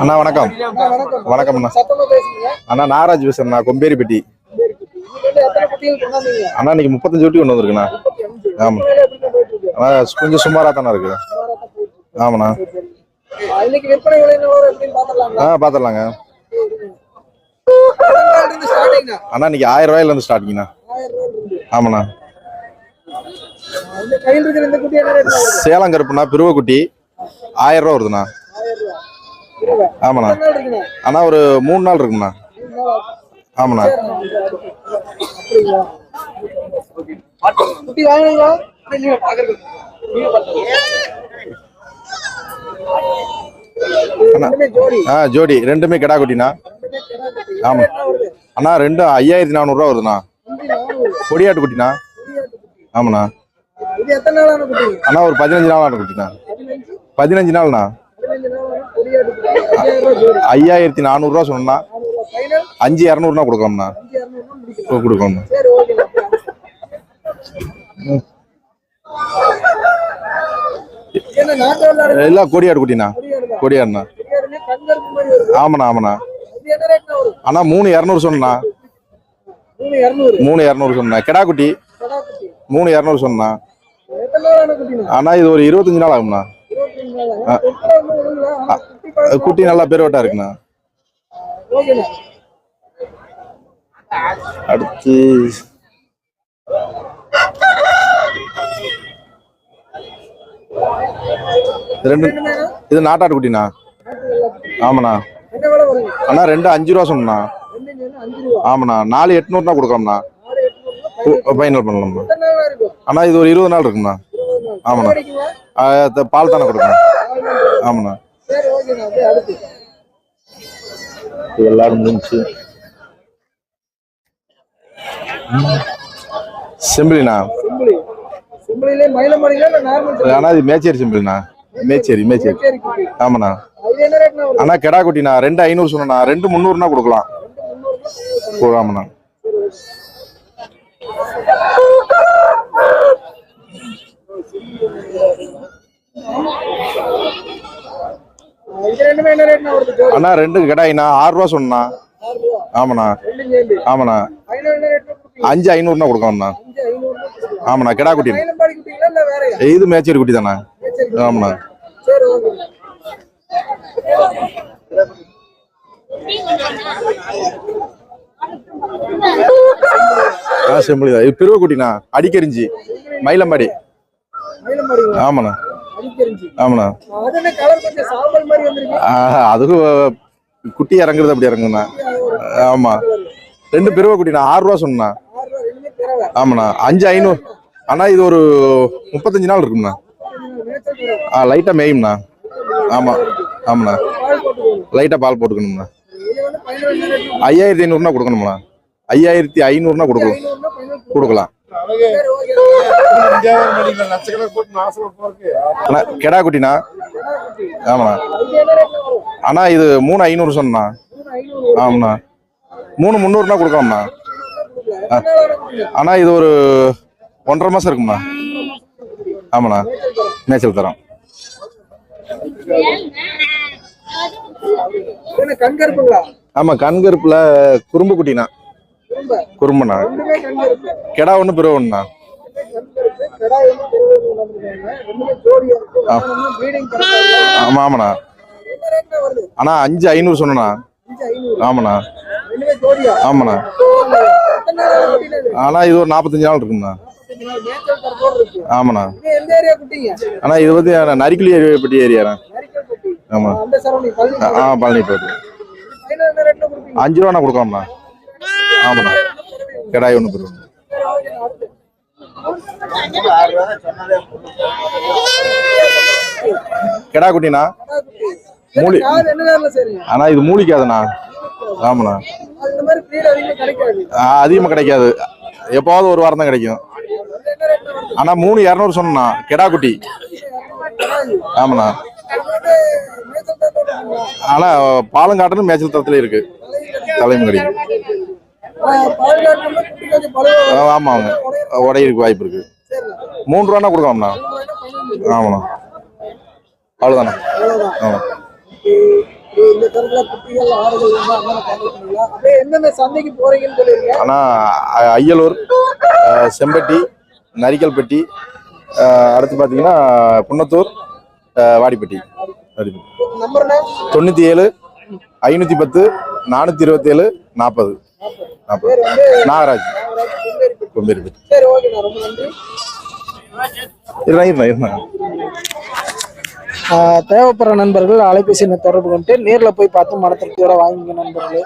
அண்ணா வணக்கம். வணக்கம் அண்ணா. அண்ணா நாராஜ் பேசுறேன் கொம்பேரிப்பட்டி. அண்ணா இன்னைக்கு முப்பத்தஞ்சு ஊட்டி கொண்டு வந்திருக்குண்ணா. ஆமா அண்ணா கொஞ்சம் சுமாராக தானே இருக்கு. ஆமாண்ணா. ஆ, ஸ்டார்டிங்னா அண்ணா இன்னைக்கு ஆயிரம் ரூபாயில இருந்து ஆமாண்ணா. சேலம் கருப்புண்ணா பிரிவக்குட்டி ஆயிரம் ரூபா வருதுண்ணா. ஆமாண்ணா. அண்ணா ஒரு மூணு நாள் இருக்குண்ணா. ஆமாண்ணா ஆ ஜோடி. ரெண்டுமே கிடா குட்டிண்ணா. ஆமா. அண்ணா ரெண்டும் ஐயாயிரத்தி நானூறுரூவா வருதுண்ணா. கொடியாட்டு குட்டிண்ணா. ஆமாண்ணா. அண்ணா ஒரு பதினஞ்சு நாளான குட்டிண்ணா. பதினஞ்சு? நாள்ண்ணா. ஐயாயிரத்தி நானூறுரூவா சொன்னா அஞ்சு இரநூறுனா கொடுக்கலாம்ண்ணா. விளையாடு எல்லாம் கொடியாடு குட்டிண்ணா. கொடியாடுண்ணா. ஆமாண்ணா ஆமாண்ணா. அண்ணா மூணு இரநூறு சொன்னா மூணு இரநூறு. சொன்னா கிடா குட்டி கடா குட்டி. மூணு இரநூறு சொன்னா அண்ணா இது ஒரு இருபத்தஞ்சு நாள் ஆகும்ண்ணா. குட்டி நல்லா பெருவட்டா இருக்குண்ணா. அடுத்து ரெண்டு இது நாட்டாடு குட்டிண்ணா நாட்டு வெள்ளை குட்டி. ஆமாண்ணா அண்ணா ரெண்டு அஞ்சு ரூபா சொன்னா ரெண்டு இங்க அஞ்சு ரூபா. ஆமாண்ணா. நாலு எட்நூறுனா கொடுக்கலாம்ண்ணா. ஃபைனல் பண்ணலாம்ண்ணா. அண்ணா இது ஒரு இருபது நாள் இருக்குண்ணா ஆமாண்ணா. பால் தானே கொடுக்கணும். ஆமாண்ணா சரி ஓகேண்ணா அப்படியே அடுத்து இது எல்லாரும் முடிஞ்சு. செம்பிளிண்ணா அண்ணா இது மேச்சேரி செம்பிளிண்ணா மேச்சேரி மேச்சேரி. ஆமாண்ணா. அண்ணா கெடா குட்டிண்ணா. ரெண்டு ஐநூறு சொன்னா ரெண்டு முந்நூறுனா கொடுக்கலாம். ஆமாண்ணா அண்ணா ரெண்டு கெடாயிண்ணா ஆறு ரூபா சொன்னா ஆமாண்ணா. ரெண்டும் ஆமாண்ணா. அஞ்சு ஐநூறுனா கொடுக்கலாம். ஆமாண்ணா கெடா குட்டி இது மேச்சேரி குட்டி தானே. ஆமாண்ணா. சரி ஓகே. ஆ செம்பிளி தான். இது பிரிவு குட்டிண்ணா. அடிக்கரிஞ்சி மயிலம்பாடி. ஆமாண்ணா. ஆமாண்ணா. அது குட்டி இறங்குறது அப்படி இறங்குண்ணா ஆமா. ரெண்டு பிரிவு குட்டிண்ணா ஆறு ரூபா சொன்னா ஆமாண்ணா. அஞ்சு ஐநூறு. அண்ணா இது ஒரு முப்பத்தஞ்சு நாள் இருக்கும்ண்ணா. ஆ லைட்டாக மேயும்ண்ணா. ஆமாம் ஆமாண்ணா. லைட்டாக பால் போட்டுக்கணும்ண்ணா. ஐயாயிரத்தி ஐநூறுனா கொடுக்கணும்ண்ணா. ஐயாயிரத்தி ஐநூறுனா கொடுக்கலாம். கொடுக்கலாம். கெடா குட்டிண்ணா? குட்டி ஆமாண்ணா. அண்ணா இது மூணு ஐநூறு சொன்னா ஆமாண்ணா. மூணு முந்நூறுனா கொடுக்கலாம்ண்ணா. அண்ணா இது ஒரு ஒன்றரை மாதம் இருக்கும்ண்ணா. ஆமாண்ணா. மேய்ச்சல் தரோம். ஆமாம் கண்கருப்பில் குறும்பு குட்டிண்ணா. திரும்ப குறும்புண்ணா? கெடா ஒன்று பிறகு ஒன்றுண்ணா ஆமாம் ஆமாண்ணா அண்ணா அஞ்சு ஐநூறு சொன்னண்ணா. ஆமாண்ணா. ஆமாண்ணா. குட்டினா இது ஒரு நாற்பத்தஞ்சு நாள் இருக்குண்ணா ஆமாண்ணா. அண்ணா இது வந்து நரிக்குழி ஏரியாப்பட்டி ஏரியாண்ணா. நரிக்கல் ஆமா. ஆ பழனி போட்டு அஞ்சு ரூபாண்ணா கொடுக்கலாம்ண்ணா. ஆமாண்ணா. கெடாய் ஒன்று பிறகு கெடா குட்டினா மூலி. ஆனா அண்ணா இது மூலிக்காதுண்ணா. ஆமாண்ணா. அதிகமாக கிடைக்காது. எப்பாவது எப்போவாவது ஒரு வாரம் தான் கிடைக்கும். ஆனா மூணு இரநூறு சொன்னா கெடா குட்டி. ஆமாண்ணா. ஆனா பாலம் காட்டணும் மேய்ச்சல் தரத்துல இருக்கு. தலைமுறை. ஆமாங்க உடையிருக்கு வாய்ப்பு இருக்கு. மூணு ரூபானா கொடுக்கலாம்ண்ணா. ஆமாண்ணா. அவ்வளோதாண்ணா அவ்வளவுதான் ஆமா இந்த தரத்துல குட்டிகள் ஆடுகள் இருந்தா அண்ணனை கான்டாக்ட் பண்ணலாம் அப்படியே எந்தெந்த சந்தைக்கு போறீங்கன்னு சொல்லிருங்க ஆனா அ- அய்யலூர் அஹ், செம்பட்டி நரிக்கல்பட்டி அடுத்து பார்த்தீங்கன்னா குன்னத்தூர் அஹ், வாடிப்பட்டி. தொண்ணூற்றி ஏழு ஐநூற்றி பத்து நானூற்றி இருபத்தேழு நாற்பது. நாற்பது. நாகராஜ். கொம்பேரிப்பட்டி சரி ஓகேண்ணா ரொம்ப நன்றி. தேவைப்படுற நண்பர்கள் அலைபேசி தொடர்பு கொண்டு நேர்ல போய் பார்த்து மன திருப்தியோட வாங்கிங்க நண்பர்களே.